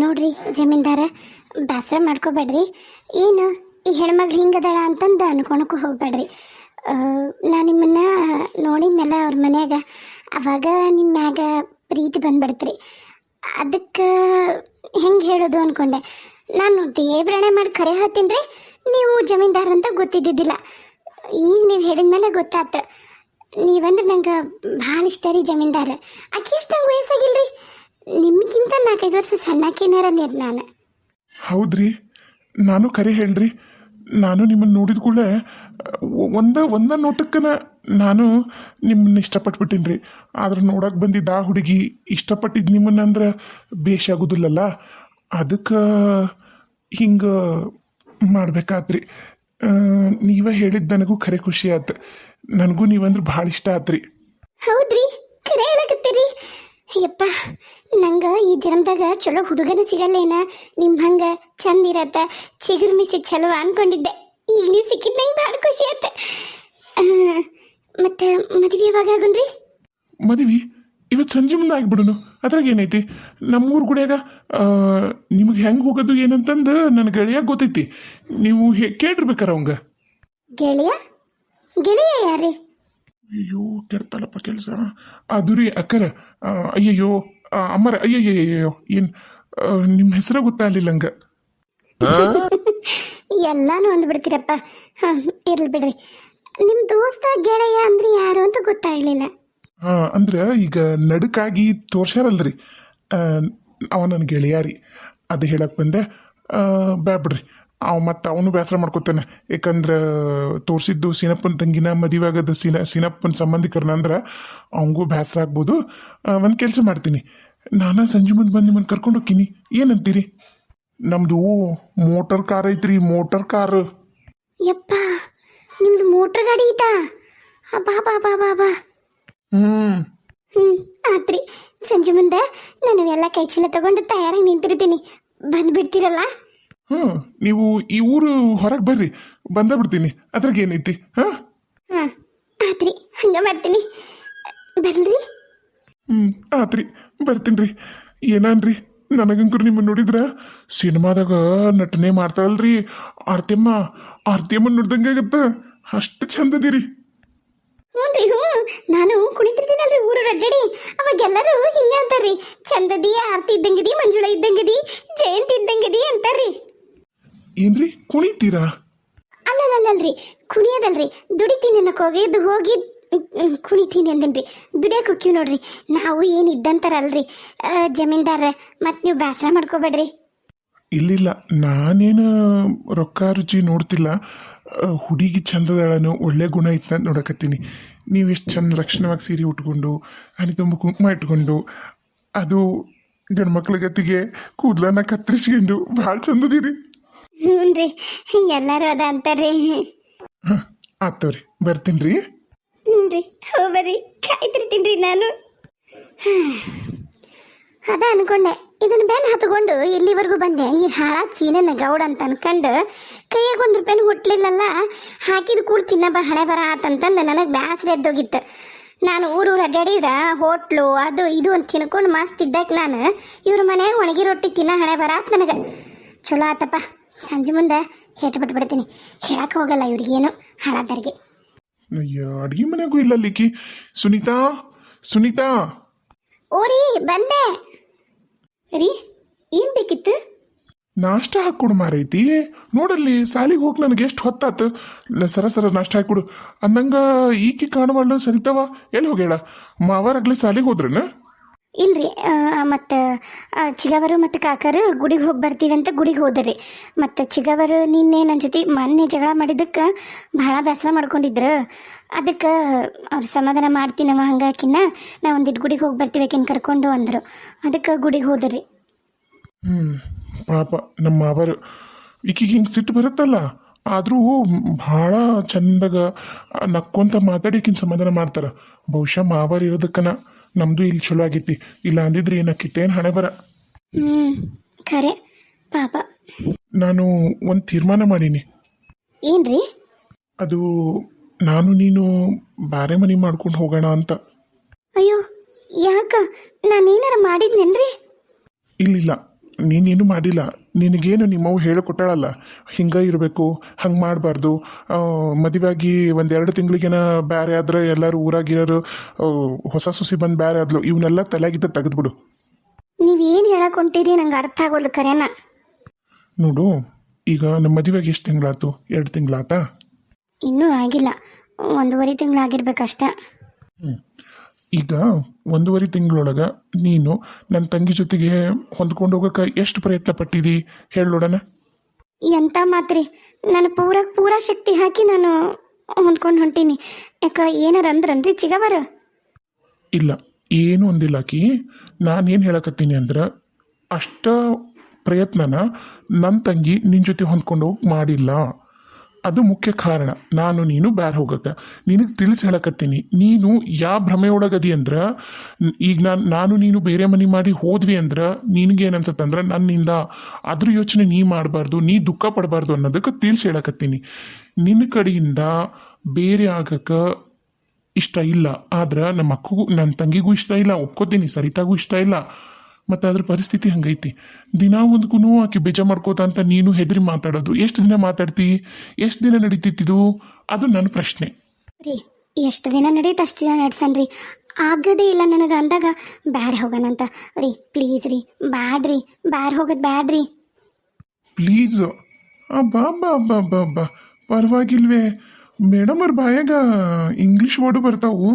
ನೋಡ್ರಿ ಜಮೀನ್ದಾರ, ಬೇಸರ ಮಾಡ್ಕೋಬೇಡ್ರಿ. ಏನು, ಈ ಹೆಣ್ಮಗ್ಳು ಹಿಂಗದಾಳ ಅಂತಂದು ಅನ್ಕೊಳಕ್ಕೂ ಹೋಗ್ಬೇಡ್ರಿ. ನಾನು ನಿಮ್ಮನ್ನ ನೋಡಿದ್ನಲ್ಲ ಅವ್ರ ಮನ್ಯಾಗ, ಅವಾಗ ನಿಮ್ಮ ಮ್ಯಾಗ ಪ್ರೀತಿ ಬಂದ್ಬಿಡ್ತ್ರಿ. ಅದಕ್ಕೆ ಹೆಂಗೆ ಹೇಳೋದು ಅನ್ಕೊಂಡೆ. ನಾನು ದೇವ್ರಣೆ ಮಾಡಿ ಕರೆ ಹತ್ತೀನಿ ನೀವು ಜಮೀನ್ದಾರ ಅಂತ ಗೊತ್ತಿದ್ದಿದ್ದಿಲ್ಲ. ಈಗ ನೀವು ಹೇಳಿದ್ಮೇಲೆ ಗೊತ್ತಾತು. ನೀವಂದ್ರೆ ನಂಗೆ ಭಾಳ ಇಷ್ಟ ರೀ ಜಮೀನ್ದಾರ. ಅಕ್ಕಿ ಎಷ್ಟು ನಂಗೆ ವಯಸ್ಸಾಗಿಲ್ರಿ? ನಿಮ್ಗಿಂತ ನಾಲ್ಕೈದು ವರ್ಷ ಸಣ್ಣಕ್ಕೇನಾರ ನೀರು ನಾನು? ಹೌದ್ರಿ. ನಾನು ಕರೆ ಹೇಳ್ರಿ. ನಾನು ನಿಮ್ಮನ್ನು ನೋಡಿದ ಕೂಡಲೇ ಒಂದ ಒಂದ ನೋಟಕ್ಕನ ನಾನು ನಿಮ್ಮನ್ನ ಇಷ್ಟಪಟ್ಬಿಟ್ಟಿನಿ ರೀ ಆದ್ರೆ ನೋಡಕ್ಕೆ ಬಂದಿದ್ದ ಆ ಹುಡುಗಿ ಇಷ್ಟಪಟ್ಟಿದ್ದು ನಿಮ್ಮನ್ನ ಅಂದ್ರೆ ಬೇಷ್ ಆಗೋದಿಲ್ಲಲ್ಲ. ಅದಕ್ಕೆ ಹಿಂಗೆ ಮಾಡ್ಬೇಕಾತ್ರಿ. ನೀವ ನೀವೇ ಹೇಳಿದ್ದು ನನಗೂ ಖರೆ ಖುಷಿ ಆಯ್ತು ನನಗೂ ನೀವಂದ್ರೆ ಭಾಳ ಇಷ್ಟ ಆತ್ರಿ. ಹೌದ್ರಿ. ಕರೆ ಹೇಳಕತ್ತೀರಿ. ಯಪ್ಪ ನಂಗೆ ಈ ಜನ್ಮದಾಗ ಚಲೋ ಹುಡುಗನ ಸಿಗಲ್ಲೇನ? ನಿಮ್ಮ ಹಂಗೆ ಚಂದ ಇರತ್ತ ಚಿಗುರು ಮಿಸಿ ಚಲೋ ಅನ್ಕೊಂಡಿದ್ದೆ. ಈಗ ನೀವು ಸಿಕ್ಕಿದ್ ನಂಗೆ ಭಾಳ ಖುಷಿ ಆಯ್ತ ಮತ್ತೆ ಮದುವೆ ಯಾವಾಗ ಆಗುನ್ರಿ ಮದುವೆ? ಇವತ್ತು ಸಂಜೆ ಮುಂದೆ ಆಗ್ಬಿಡೋನು. ಅದ್ರಾಗ ಏನೈತಿ? ನಮ್ಮೂರು ಗುಡಿಯಾಗ ನಿಮಗೆ ಹೆಂಗೆ ಹೋಗೋದು ಏನಂತಂದು ನನ್ನ ಗೆಳೆಯ ಗೊತ್ತೈತಿ. ನೀವು ಕೇಳಿರ್ಬೇಕಾರ ಅವಂಗ? ಗೆಳೆಯ? ಗೆಳೆಯ ಯಾರೇ ಅಯ್ಯೋ ಕೆಡ್ತಲ್ಲಪ್ಪ ಕೆಲಸ. ಅದು ರೀ ಅಕ್ಕರ ಅಯ್ಯಯ್ಯೋ ಆ, ಅಮ್ಮರ ಅಯ್ಯಯ್ಯಯ್ಯೋ ಏನು ನಿಮ್ಮ ಹೆಸರು ಗೊತ್ತಾಗಲಿಲ್ಲ ಹಂಗ ಎಲ್ಲಾನು ಅಂದ್ಬಿಡ್ತೀರಪ್ಪ. ಹಾಂ ಇರ್ಲಿ ಬಿಡ್ರಿ. ನಿಮ್ಮ ದೋಸ್ತ ಗೆಳೆಯ ಅಂದ್ರೆ ಯಾರು ಅಂತ ಗೊತ್ತಾಗ್ಲಿಲ್ಲ. ಹಾ ಅಂದ್ರೆ ಈಗ ನಡುಕಾಗಿ ತೋರ್ಸ್ಯಾರಲ್ರಿ. ಆ, ಅವ ನನ್ನ ಗೆಳೆಯ ರೀ. ಅದು ಹೇಳಕ್ಕೆ ಬಂದೆ. ಬ್ಯಾ ಬಿಡ್ರಿ. ಅವ ಮತ್ತು ಅವನು ಬೇಸರ ಮಾಡ್ಕೊತಾನೆ. ಯಾಕಂದ್ರೆ ತೋರಿಸಿದ್ದು ಸೀನಪ್ಪನ ತಂಗಿನ ಮದುವೆ ಆಗದ ಸೀನ ಸೀನಪ್ಪನ ಸಂಬಂಧಿಕರನ್ನ ಅಂದ್ರೆ ಅವಂಗೂ ಬೇಸರ ಆಗ್ಬೋದು. ಒಂದು ಕೆಲಸ ಮಾಡ್ತೀನಿ. ನಾನು ಸಂಜೆ ಮುಂದೆ ಬಂದು ನಿಮ್ಮನ್ನು ಕರ್ಕೊಂಡು ಹೋಗ್ತೀನಿ. ಏನಂತೀರಿ? ನಮ್ಮದು ಮೋಟರ್ ಕಾರ್ ಐತ್ರಿ ಮೋಟರ್ ಕಾರ್. ಯಪ್ಪ ನಿಮ್ದು ಮೋಟರ್ ಗಾಡಿ ಐತಾ? ಬಾ ಬಾ ಬಾ ಬಾ ಬಾ ಹ್ಞೂ ಹ್ಮ್ ಆತ್ರಿ. ಸಂಜೆ ಮುಂದೆ ನಾನು ಎಲ್ಲ ಕೈ ಚೀಲ ತಗೊಂಡು ತಯಾರಾಗಿ ನಿಂತಿರ್ತೀನಿ. ಬಂದ್ಬಿಡ್ತೀರಲ್ಲ? ಹ್ಞೂ ನೀವು ಈ ಊರು ಹೊರಗೆ ಬರ್ರಿ. ಬಂದ ಬಿಡ್ತೀನಿ. ಅದ್ರಾಗ ಏನೈತಿ ಹಾಂ? ಹಾಂ. ಆತ್ರಿ ಹಂಗ ಮಾಡ್ತೀನಿ. ಬರ್ರಿ ಹ್ಞೂ ಆತ್ರಿ. ಬರ್ತೀನಿ ರೀ ಏನಾನ್ರಿ? ನನಗಂಕರು ನಿಮ್ಮ ನೋಡಿದ್ರ? ಸಿನಿಮಾದಾಗ ನಟನೆ ಮಾಡ್ತಾಳಲ್ರಿ ಆರ್ತಿಯಮ್ಮ ಆರ್ತಿಯಮ್ಮ ನೋಡ್ದಂಗೆ ಆಗತ್ತ. ಅಷ್ಟು ಚಂದದಿರಿ ಹ್ಞೂನ್ರಿ ಹ್ಞೂ ನಾನು ಕುಣಿತಿರ್ತೀನಲ್ರಿ ಊರು ರಡ್ಡಡಿ ಅವಾಗೆಲ್ಲರೂ ಹಿಂಗೆ ಅಂತಾರ್ರಿ. ಚಂದದಿ ಆರ್ತಿ ಇದ್ದಂಗದಿ ಮಂಜುಳ ಇದ್ದಂಗದಿ ಜಯಂತಿ ಇದ್ದಂಗದಿ ಅಂತಾರ್ರಿ. ಏನ್ರಿ? ಕುಣಿತೀರಾ? ಅಲ್ಲಲ್ಲಲ್ರಿ ಕುಣಿಯೋದಲ್ರಿ. ದುಡಿತೀನಿ ಅನ್ನೋಕೆ ಹೋಗಿ ಇದು ಹೋಗಿ ಕುಣಿತೀನಿ ಅಂದನ್ರಿ. ದುಡಿಯಕ್ಕೆ ಹೋಗ್ತೀವಿ ನೋಡ್ರಿ. ನಾವು ಏನು ಇದ್ದಂತಾರಲ್ರಿ ಜಮೀನ್ದಾರ ಮತ್ತು ನೀವು ಬೇಸರ ಮಾಡ್ಕೋಬೇಡ್ರಿ. ಇಲ್ಲಿಲ್ಲ ನಾನೇನು ರೊಕ್ಕ ರುಚಿ ನೋಡ್ತಿಲ್ಲ. ಹುಡುಗಿ ಚಂದದಳನು ಒಳ್ಳೆ ಗುಣ ಐತೆ ಅಂತ ನೋಡಕತ್ತೀನಿ. ನೀವು ಎಷ್ಟು ಚಂದ ಲಕ್ಷಣವಾಗಿ ಸೀರೆ ಉಟ್ಕೊಂಡು ಹನಿ ತುಂಬ ಕುಂಕುಮ ಇಟ್ಕೊಂಡು ಅದು ಗಂಡು ಮಕ್ಳ ಗತಿಗೆ ಕೂದಲನ್ನ ಕತ್ತರಿಸ್ಕೊಂಡು ಭಾಳ ಚಂದದಿರಿ. ಹ್ಞೂ ರೀ ಎಲ್ಲರೂ ಅದ ಅಂತಾರ್ರಿ. ಹಾಂ ಆತವ್ರಿ ಬರ್ತೀನಿ ರೀ ಹ್ಞೂ ರೀ ಹೋಗ್ಬರ್ರಿ ಕಾಯ್ತಿರ್ತೀನಿ ರೀ ನಾನು. ಅದ ಅನ್ಕೊಂಡೆ ಇದನ್ನ ಬೆನ್ ಹತ್ಕೊಂಡು ಇಲ್ಲಿವರೆಗೂ ಬಂದೆ ಈ ಹಾಳ ಚೀನನ ಗೌಡ ಅಂತ ಅನ್ಕೊಂಡು ಕೈಯಾಗ ಒಂದು ರೂಪಾಯಿ ಹುಟ್ಲಿಲ್ಲಲ್ಲ ಹಾಕಿದ ಕೂಡ ತಿನ್ನ ಬ ಹಣೆ ಬರ ಆತಂತಂದು ನನಗೆ ಬ್ಯಾಸರ ಎದ್ದೋಗಿತ್ತು. ನಾನು ಊರೂರು ಅಡ್ಡಾಡಿದ್ರ ಹೋಟ್ಲು ಅದು ಇದು ಅಂತ ತಿನ್ಕೊಂಡು ಮಸ್ತ್ ಇದ್ದಕ್ಕೆ ನಾನು ಇವ್ರ ಮನೆಯಾಗ ಒಣಗಿ ರೊಟ್ಟಿ ತಿನ್ನ ಹಣೆ ಬರ ಆತ್ ನನಗೆ. ಚಲೋ ಆತಪ್ಪ. ಸಂಜೆ ಮುಂದೆ ಹೇಟ್ ಬಿಡ್ತೀನಿ ಹೇಳಕ್ಕೆ ಹೋಗಲ್ಲ ಇವ್ರಿಗೇನು ಹಣದರ್ಗೆ. ಅಯ್ಯೋ ಅಡ್ಗೆ ಮನೆಗೂ ಇಲ್ಲ ಲಿಕ್ಕಿ. ಸುನೀತಾ ಸುನೀತಾ. ಓರಿ ಬಂದೆ. ರೀ ಏನ್ ಬೇಕಿತ್ತು? ನಾಷ್ಟ ಹಾಕ್ಕೊಡು ಮಾರೈತಿ. ನೋಡಲ್ಲಿ ಸಾಲಿಗೆ ಹೋಗಿ ನನಗೆ ಎಷ್ಟು ಹೊತ್ತಾತು. ಲ- ಸರ ಸರ ನಾಷ್ಟ ಹಾಕ್ಕೊಡು. ಅಂದಂಗ ಈಕಿ ಕಾಣವಾಳ ಸರಿತಾವ? ಎಲ್ಲಿ ಹೋಗ್ಯಾಳ? ಮಾವಾರಾಗ್ಲಿ ಸಾಲಿಗೆ ಹೋದ್ರನ? ಇಲ್ರಿ ಮತ್ತು ಚಿಗವರು ಮತ್ತು ಕಾಕರು ಗುಡಿಗೆ ಹೋಗಿ ಬರ್ತೀವಿ ಅಂತ ಗುಡಿಗೆ ಹೋದ್ರಿ. ಮತ್ತು ಚಿಗವರು ನಿನ್ನೆ ನನ್ನ ಜೊತೆ ಮೊನ್ನೆ ಜಗಳ ಮಾಡಿದ್ದಕ್ಕೆ ಭಾಳ ಬೇಸರ ಮಾಡ್ಕೊಂಡಿದ್ರು. ಅದಕ್ಕೆ ಅವ್ರು ಸಮಾಧಾನ ಮಾಡ್ತೀನವ ಹಂಗಾಕಿನ್ನ ನಾ ಒಂದಿಟ್ಟು ಗುಡಿಗೆ ಹೋಗಿ ಬರ್ತೀವಿ ಆಕಿನ ಕರ್ಕೊಂಡು ಅಂದರು. ಅದಕ್ಕೆ ಗುಡಿಗೆ ಹೋದ್ರಿ. ಹ್ಞೂ ಪಾಪ ನಮ್ಮ ಅವರು ಈಕಿಗೆ ಹಿಂಗೆ ಸಿಟ್ಟು ಬರುತ್ತಲ್ಲ, ಆದರೂ ಭಾಳ ಚಂದಾಗ ನಕ್ಕೊಂತ ನಕ್ಕೊಂತ ಮಾತಾಡಿಕಿನ ಸಮಾಧಾನ ಮಾಡ್ತಾರೆ. ಬಹುಶಃ ಮಾವರ್ ಇರೋದಕ್ಕನ ನಮ್ಮದು ಇಲ್ಲಿ ಚಲೋ ಆಗೈತಿ. ಇಲ್ಲ ಅಂದಿದ್ರೆ ಏನಕ್ಕಿತ್ತೇನು ಹಣೆ ಬರ? ಹ್ಞೂ ಖರೆ. ಪಾಪ. ನಾನು ಒಂದು ತೀರ್ಮಾನ ಮಾಡೀನಿ. ಏನ್ರಿ? ಅದು ನಾನು ನೀನು ಬಾರೆ ಮನೆ ಮಾಡ್ಕೊಂಡು ಹೋಗೋಣ ಅಂತ. ಅಯ್ಯೋ ಯಾಕ? ನಾನೇನಾರ ಮಾಡಿದ್ನೇನ್ರಿ? ಇಲ್ಲಿಲ್ಲ. ನೀನೇನು ಮಾಡಿಲ್ಲ. ನಿನಗೇನು ನಿಮ್ಮವು ಹೇಳಿಕೊಟ್ಟಾಳಲ್ಲ? ಹಿಂಗೆ ಇರಬೇಕು ಹಂಗೆ ಮಾಡಬಾರ್ದು. ಮದುವೆಯಾಗಿ ಒಂದೆರಡು ತಿಂಗಳಿಗೇನ ಬೇರೆ ಆದ್ರೆ ಎಲ್ಲರೂ ಊರಾಗಿರೋರು ಹೊಸ ಸುಸಿ ಬಂದು ಬೇರೆ ಆದ್ಲು. ಇವನ್ನೆಲ್ಲ ತಲೆಗಿದ್ದ ತೆಗೆದ್ಬಿಡು. ನೀವೇನು ಹೇಳಕ್ ಹೊಂಟೀರಿ? ನಂಗೆ ಅರ್ಥ ಆಗೋದು ಕರೆನ. ನೋಡು ಈಗ ನಮ್ಮ ಮದುವೆಗೆ ಎಷ್ಟು ತಿಂಗಳಾತು ಎರಡು ತಿಂಗಳಾತಾ ಇನ್ನೂ ಆಗಿಲ್ಲ. ಒಂದೂವರೆ ತಿಂಗಳಾಗಿರ್ಬೇಕಷ್ಟ. ಈಗ ಒಂದೂವರೆ ತಿಂಗಳೊಳಗೆ ನೀನು ನನ್ನ ತಂಗಿ ಜೊತೆಗೆ ಹೊಂದ್ಕೊಂಡು ಹೋಗೋಕೆ ಎಷ್ಟು ಪ್ರಯತ್ನ ಪಟ್ಟಿದಿ? ಹೇಳೋಡಣ ಎಂತ ಮಾತ್ರಿ ನಾನು ಪೂರ ಪೂರ ಶಕ್ತಿ ಹಾಕಿ ನಾನು ಹೊಂದ್ಕೊಂಡು ಹೊಂಟೀನಿ. ಯಾಕ ಏನಾರ ಅಂದ್ರನ್ರಿ ಚಿಗವರ? ಇಲ್ಲ ಏನು ಒಂದಿಲ್ಲ ಆಕಿ. ನಾನೇನು ಹೇಳಕತ್ತೀನಿ ಅಂದ್ರೆ ಅಷ್ಟ ಪ್ರಯತ್ನನ ನನ್ನ ತಂಗಿ ನಿನ್ನ ಜೊತೆ ಹೊಂದ್ಕೊಂಡು ಹೋಗಿ ಮಾಡಿಲ್ಲ. ಅದು ಮುಖ್ಯ ಕಾರಣ. ನಾನು, ನೀನು ಬ್ಯಾರ ಹೋಗಕ್ಕೆ. ನಿನಗೆ ತಿಳಿಸಿ ಹೇಳಕತ್ತೀನಿ. ನೀನು ಯಾವ ಭ್ರಮೆಯೊಳಗದಿ ಅಂದ್ರೆ, ಈಗ ನಾನು ನಾನು, ನೀನು ಬೇರೆ ಮನೆ ಮಾಡಿ ಹೋದ್ವಿ ಅಂದ್ರೆ ನಿನಗೇನು ಅನ್ಸತ್ತಂದ್ರೆ ನನ್ನಿಂದ ಅದ್ರ ಯೋಚನೆ ನೀ ಮಾಡಬಾರ್ದು, ನೀ ದುಃಖ ಪಡಬಾರ್ದು ಅನ್ನೋದಕ್ಕೆ ತಿಳಿಸಿ ಹೇಳಕತ್ತೀನಿ. ನಿನ್ನ ಕಡೆಯಿಂದ ಬೇರೆ ಆಗಕ್ಕೆ ಇಷ್ಟ ಇಲ್ಲ. ಆದ್ರೆ ನಮ್ಮ ಅಕ್ಕಗೂ, ನನ್ನ ತಂಗಿಗೂ ಇಷ್ಟ ಇಲ್ಲ. ಒಪ್ಕೋತೀನಿ. ಸರಿತಾಗೂ ಇಷ್ಟ ಇಲ್ಲ. ಮತ್ತು ಅದ್ರ ಪರಿಸ್ಥಿತಿ ಹಂಗೈತಿ. ದಿನ ಒಂದಕ್ಕೂ ಆಕೆ ಬೇಜ ಮಾಡ್ಕೋತ ಅಂತ ನೀನು ಹೆದರಿ ಮಾತಾಡೋದು. ಎಷ್ಟು ದಿನ ಮಾತಾಡ್ತಿ? ಎಷ್ಟು ದಿನ ನಡೀತಿತ್ತಿದು ಅದು ನನ್ನ ಪ್ರಶ್ನೆ. ರೀ ಎಷ್ಟು ದಿನ ನಡೀತು ಅಷ್ಟು ದಿನ ನಡ್ಸನ್ರಿ ಆಗದೇ ಇಲ್ಲ ನನಗೆ ಅಂದಾಗ ಬ್ಯಾರ ಹೋಗೋಣಂತ ರೀ ಪ್ಲೀಸ್ ರೀ ಬ್ಯಾಡ್ರಿ ಬ್ಯಾರ ಹೋಗೋದು ಬ್ಯಾಡ್ರಿ ಪ್ಲೀಸ್ ಬಾ ಬಾ ಬಾ ಬಾ ಬಾ ಪರವಾಗಿಲ್ವೇ. ಮೇಡಮ್ ಅವ್ರ ಬಾಯಾಗ ಇಂಗ್ಲೀಷ್ ವರ್ಡು ಬರ್ತಾವು.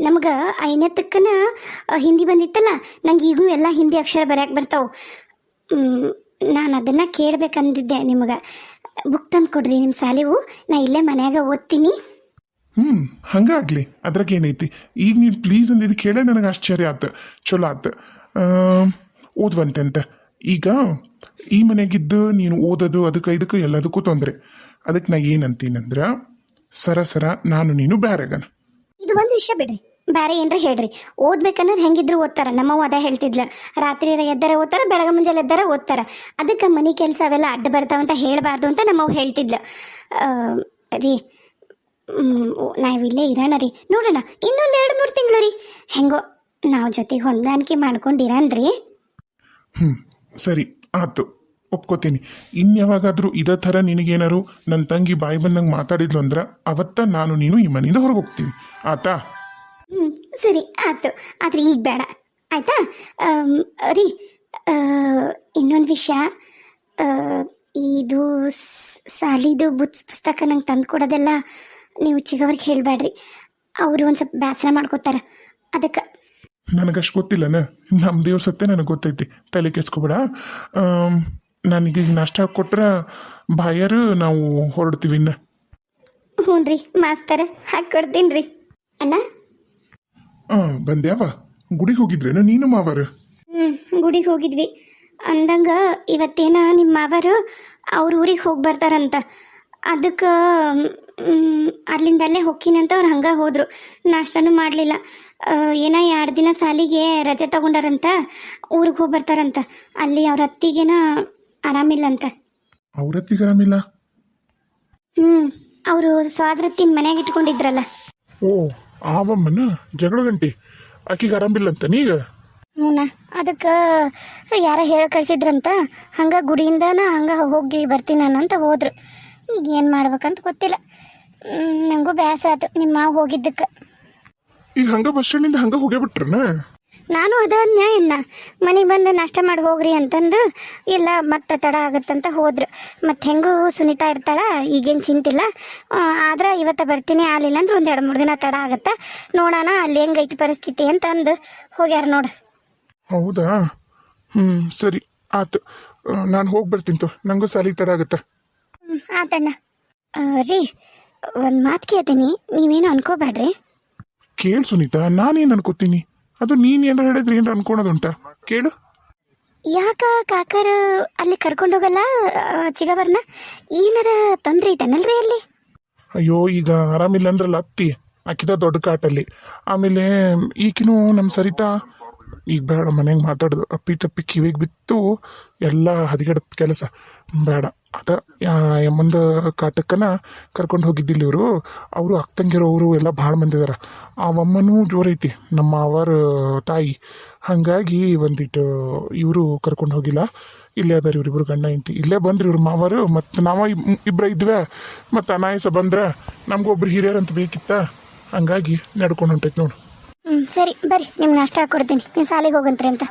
ನಮ್ಗೆ ಐನತ್ತಕ್ಕನ ತಕ್ಕನ ಹಿಂದಿ ಬಂದಿತ್ತಲ್ಲ ನಂಗೆ ಈಗೂ ಎಲ್ಲ ಹಿಂದಿ ಅಕ್ಷರ ಬರ್ಯಾಕೆ ಬರ್ತಾವೆ. ನಾನು ಅದನ್ನು ಕೇಳಬೇಕಂದಿದ್ದೆ ನಿಮಗೆ. ಬುಕ್ ತಂದು ಕೊಡ್ರಿ ನಿಮ್ಮ ಸಾಲಿವು ನಾ ಇಲ್ಲೇ ಮನ್ಯಾಗ ಓದ್ತೀನಿ. ಹ್ಞೂ ಹಂಗಾಗ್ಲಿ. ಅದ್ರಾಗ ಏನೈತಿ? ಈಗ ನೀನು ಪ್ಲೀಸ್ ಅಂದಿದ್ದು ಕೇಳೇ ನನಗೆ ಆಶ್ಚರ್ಯ ಆತು. ಚಲೋ ಆತು. ಓದ್ವಂತೆ ಅಂತ ಈಗ ಈ ಮನೆಗಿದ್ದು ನೀನು ಓದೋದು ಅದಕ್ಕೆ ಇದಕ್ಕೆ ಎಲ್ಲದಕ್ಕೂ ತೊಂದರೆ. ಅದಕ್ಕೆ ನಾ ಏನಂತೀನಂದ್ರೆ ಸರ ಸರ ನಾನು ನೀನು ಬ್ಯಾರೆಗನ. ಇದು ಒಂದು ವಿಷಯ ಬಿಡ್ರಿ. ಬೇರೆ ಏನ್ರ ಹೇಳ್ರಿ. ಓದ್ಬೇಕನ್ನ ಹೆಂಗಿದ್ರು ಓದ್ತಾರ. ನಮ್ಮವ್ವ ಅದ ಹೇಳ್ತಿದ್ಲ. ರಾತ್ರಿ ಎದ್ದಾರ ಓದ್ತಾರ, ಬೆಳಗ್ಗೆ ಮುಂಜಾನೆ ಎದ್ದಾರ ಓದ್ತಾರ. ಅದಕ್ಕೆ ಮನೆ ಕೆಲಸ ಅವೆಲ್ಲ ಅಡ್ಡ ಬರ್ತಾವಂತ ಹೇಳಬಾರ್ದು ಅಂತ ನಮ್ಮವ್ವ ಹೇಳ್ತಿದ್ಲ. ರೀ ನಾವು ಇಲ್ಲೇ ಇರೋಣ ರೀ. ನೋಡೋಣ, ಇನ್ನೊಂದು ಎರಡು ಮೂರು ತಿಂಗಳು ರೀ. ಹೆಂಗೋ, ನಾವು ಜೊತೆಗೆ ಹೊಂದಾಣಿಕೆ ಮಾಡ್ಕೊಂಡಿರನ್ರಿ. ಹ್ಮ್, ಸರಿ ಆತು ಒಪ್ಕೋತೀನಿ. ಇನ್ಯಾವಾಗಾದರೂ ಇದೇ ಥರ ನಿನಗೇನಾರು ನನ್ನ ತಂಗಿ ಬಾಯಿ ಬಂದಂಗೆ ಮಾತಾಡಿದ್ಲು ಅಂದ್ರೆ ಅವತ್ತ ನಾನು ನೀನು ಈ ಮನೆಯಿಂದ ಹೊರಗೆ ಹೋಗ್ತೀವಿ ಆತಾ? ಹ್ಞೂ ಸರಿ ಆಯ್ತು. ಆದ್ರೆ ಈಗ ಬೇಡ. ಆಯ್ತಾ? ರೀ ಇನ್ನೊಂದು ವಿಷಯ. ಇದು ಸಾಲಿದು ಬುತ್ಸ್ ಪುಸ್ತಕ ನಂಗೆ ತಂದು ಕೊಡೋದೆಲ್ಲ ನೀವು ಚಿಗವ್ರಿಗೆ ಹೇಳಬೇಡ್ರಿ ಅವರು ಒಂದು ಸ್ವಲ್ಪ ಬೇಸರ ಮಾಡ್ಕೋತಾರ. ಅದಕ್ಕೆ. ನನಗಷ್ಟು ಗೊತ್ತಿಲ್ಲನ? ನಮ್ಮ ದೇವ್ರ ಸತ್ತೆ ನನಗೆ ಗೊತ್ತೈತಿ. ತಲೆ ಕೆಸ್ಕೊಬೇಡ ನನಗೆ ನಷ್ಟ ನಾಷ್ಟ ಕೊಟ್ರೆ ಬಾಯರು ನಾವು ಹೊರಡ್ತೀವಿ ಇನ್ನು. ಹ್ಞೂ ರೀ ಮಾಸ್ತರ. ಹಾಕಿ ಕೊಡ್ತೀನಿ ರೀ ಅಣ್ಣ? ಬಂದ್ಯಾವ? ಗುಡಿಗೆ ಹೋಗಿದ್ರೇನ ನೀನು ಮಾವರು? ಹ್ಞೂ ಗುಡಿಗೆ ಹೋಗಿದ್ವಿ. ಅಂದಂಗ ಇವತ್ತೇನ ನಿಮ್ಮ ಮಾವರು ಅವ್ರ ಊರಿಗೆ ಹೋಗಿ ಬರ್ತಾರಂತ. ಅದಕ್ಕೆ ಅಲ್ಲಿಂದಲ್ಲೇ ಹೊಕ್ಕಿನಂತ ಅವ್ರು ಹಂಗೆ ಹೋದರು. ನಾಷ್ಟನೂ ಮಾಡಲಿಲ್ಲ. ಏನೋ ಎರಡು ದಿನ ಸಾಲಿಗೆ ರಜೆ ತಗೊಂಡಾರಂತ ಊರಿಗೆ ಹೋಗಿ ಬರ್ತಾರಂತ. ಅಲ್ಲಿ ಅವ್ರ ಅತ್ತಿಗೇನ ಆರಾಮಿಲ್ಲಂತ. ಅವ್ರತ್ತಿಗೆ ಆರಾಮಿಲ್ಲ? ಹ್ಞೂ ಅವರು ಸ್ವಾದ್ರತ್ತಿನ ಮನೆಗೆ ಇಟ್ಕೊಂಡಿದ್ರಲ್ಲ. ಓ ಆವಮ್ಮನ ಜಗಳ ಗಂಟಿ. ಆಕಿಗೆ ಇಲ್ಲ ಅಂತ ನೀಗ? ಹ್ಞೂನ. ಅದಕ್ಕೆ ಯಾರ ಹೇಳಿ ಕಳ್ಸಿದ್ರಂತ ಹಂಗೆ ಗುಡಿಯಿಂದನ ಹಂಗೆ ಹೋಗಿ ಬರ್ತೀನಿ ನಾನು ಅಂತ ಹೋದ್ರು. ಈಗ ಏನು ಮಾಡ್ಬೇಕಂತ ಗೊತ್ತಿಲ್ಲ. ನನಗೂ ನಂಗೂ ಬೇಸರ ಆಯ್ತು ನಿಮ್ಮ ಹೋಗಿದ್ದಕ್ಕೆ. ಈಗ ಹಂಗ ಬಸ್ ಸ್ಟ್ಯಾಂಡಿಂದ ಹಂಗ ಹೋಗೇ ಬಿಟ್ರನ? ನಾನು ಅದನ್ನ ಅಣ್ಣ ಮನೆಗೆ ಬಂದು ನಾಷ್ಟ ಮಾಡಿ ಹೋಗ್ರಿ ಅಂತಂದು ಇಲ್ಲ ಮತ್ತೆ ತಡ ಆಗತ್ತಂತ ಹೋದ್ರು. ಮತ್ತೆ ಹೆಂಗೂ ಸುನೀತಾ ಇರ್ತಾಳ ಈಗೇನು ಚಿಂತಿಲ್ಲ. ಆದ್ರೆ ಇವತ್ತು ಬರ್ತೀನಿ ಆಗಲಿಲ್ಲ ಅಂದ್ರೆ ಒಂದು ಎರಡು ಮೂರು ದಿನ ತಡ ಆಗತ್ತೆ. ನೋಡೋಣ ಅಲ್ಲಿ ಹೆಂಗೈತಿ ಪರಿಸ್ಥಿತಿ ಅಂತ ಅಂದು ಹೋಗ್ಯಾರ ನೋಡು. ಹೌದಾ? ಹ್ಞೂ ಸರಿ ಆತು. ನಾನು ಹೋಗಿ ಬರ್ತೀನಿ ತೋ ನಂಗೂ ಸಾಲಿಗೆ ತಡ ಆಗುತ್ತೆ. ಹ್ಮ್, ಆತಣ್ಣ. ರೀ ಒಂದು ಮಾತು ಕೇಳ್ತೀನಿ ನೀವೇನು ಅನ್ಕೋಬೇಡ್ರಿ ಕೇಳು ಸುನೀತಾ ನಾನೇನು ಅನ್ಕೋತೀನಿ? ಅದು ನೀನು ಏನಾರ ಹೇಳಿದ್ರೆ ಏನಾರ ಅನ್ಕೊಳೋದುಂಟ? ಕೇಳು. ಯಾಕ ಕಾಕರ ಅಲ್ಲಿ ಕರ್ಕೊಂಡೋಗಲ್ಲ ಚಿಗಬರ್ನ? ಏನಾರ ತೊಂದ್ರೆ ಇದನ್ನಲ್ರಿ ಅಲ್ಲಿ? ಅಯ್ಯೋ ಈಗ ಆರಾಮಿಲ್ಲ ಅಂದ್ರಲ್ಲ ಅತ್ತಿ ಆಕಿದ ದೊಡ್ಡ ಕಾಟಲ್ಲಿ. ಆಮೇಲೆ ಈಕಿನೂ ನಮ್ಮ ಸರಿತಾ? ಈಗ ಬೇಡ ಮನೆಗೆ ಮಾತಾಡೋದು. ಅಪ್ಪಿ ತಪ್ಪಿ ಕಿವಿಗೆ ಬಿತ್ತು ಎಲ್ಲ ಹದಿಗೆಡದ ಕೆಲಸ. ಬೇಡ. ಅದ ಯಮ್ಮಂದ ಕಾಟಕ್ಕನ ಕರ್ಕೊಂಡು ಹೋಗಿದ್ದಿಲ್ಲ ಇವರು. ಅವರು ಅಕ್ಕಂಗಿರೋರು ಎಲ್ಲ ಭಾಳ ಮಂದಿ ಇದಾರ ಆ ಅಮ್ಮನೂ ಜೋರೈತಿ ನಮ್ಮ ಅವರ ತಾಯಿ. ಹಾಗಾಗಿ ಒಂದಿಟ್ಟು ಇವರು ಕರ್ಕೊಂಡು ಹೋಗಿಲ್ಲ. ಇಲ್ಲೇ ಅದಾರ ಇವ್ರಿಬ್ರು ಗಂಡ ಇಂತಿ ಇಲ್ಲೇ ಬಂದ್ರಿ ಇವ್ರ ಮಾವರು, ಮತ್ತು ನಾವ ಇಬ್ಬರ ಇದ್ವೆ. ಮತ್ತು ಅನಾಯಸ ಬಂದ್ರೆ ನಮ್ಗೊಬ್ರು ಹಿರಿಯರಂತ ಬೇಕಿತ್ತ? ಹಂಗಾಗಿ ನಡ್ಕೊಂಡು ಹೊಂಟೈತೆ ನೋಡು. ಹ್ಞೂ ಸರಿ, ಬರ್ರಿ ನಿಮ್ಮ ನಾಷ್ಟ ಕೊಡ್ತೀನಿ. ನೀವು ಸಾಲಿಗೆ ಹೋಗಂತ್ರಿ ಅಂತ.